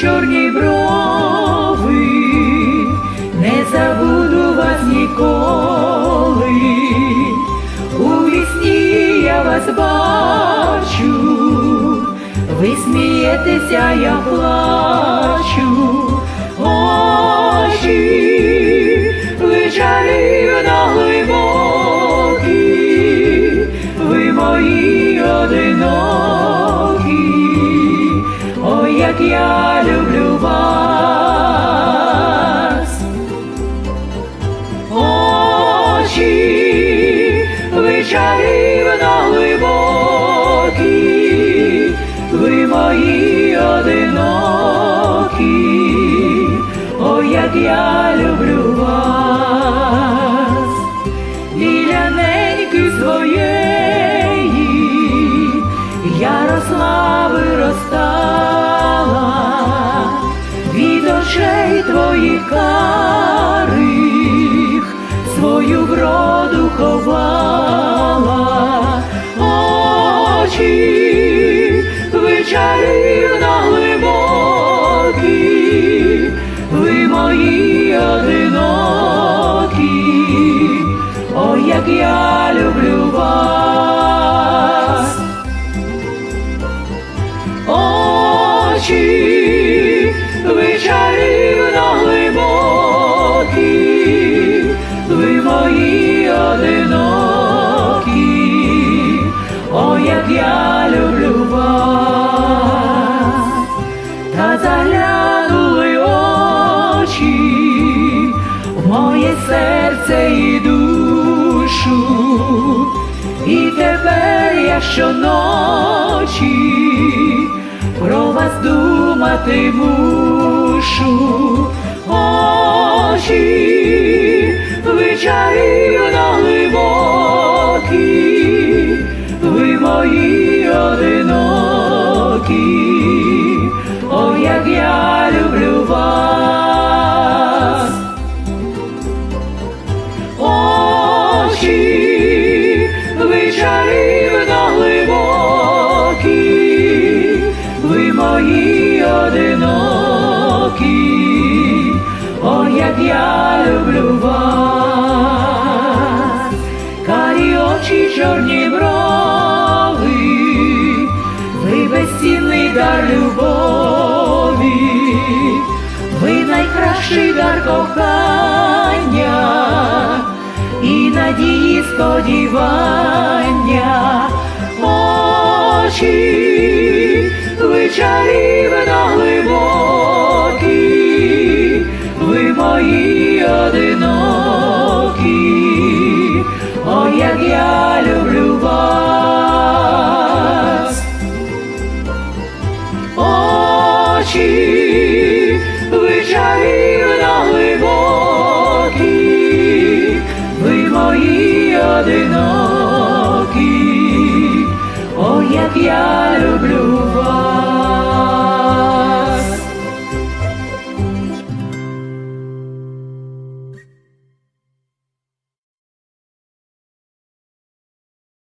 чорні брови, не забуду вас ніколи. У вісні я вас бачу, ви смієтеся, я плачу. Очі, ви чарівно глибокі, ви мої мої одинокі, ой, як я люблю вас, біля неньки своєї я росла, виростала, від очей твоїх карих свою вроду ховала, очі ви та заглянули очі в моє серце і душу, і тепер я щоночі про вас думати мушу, очі, ви Очі, ви чарівно глибокі, ви мої одинокі, ой, як я люблю вас, карі очі, чорні брови, ви безцінний дар любові, ви найкращий дар кохання надії сподівання, очі, ви чарівно глибокі, ви мої одинокі, ой, як я люблю вас. Очі, як я люблю.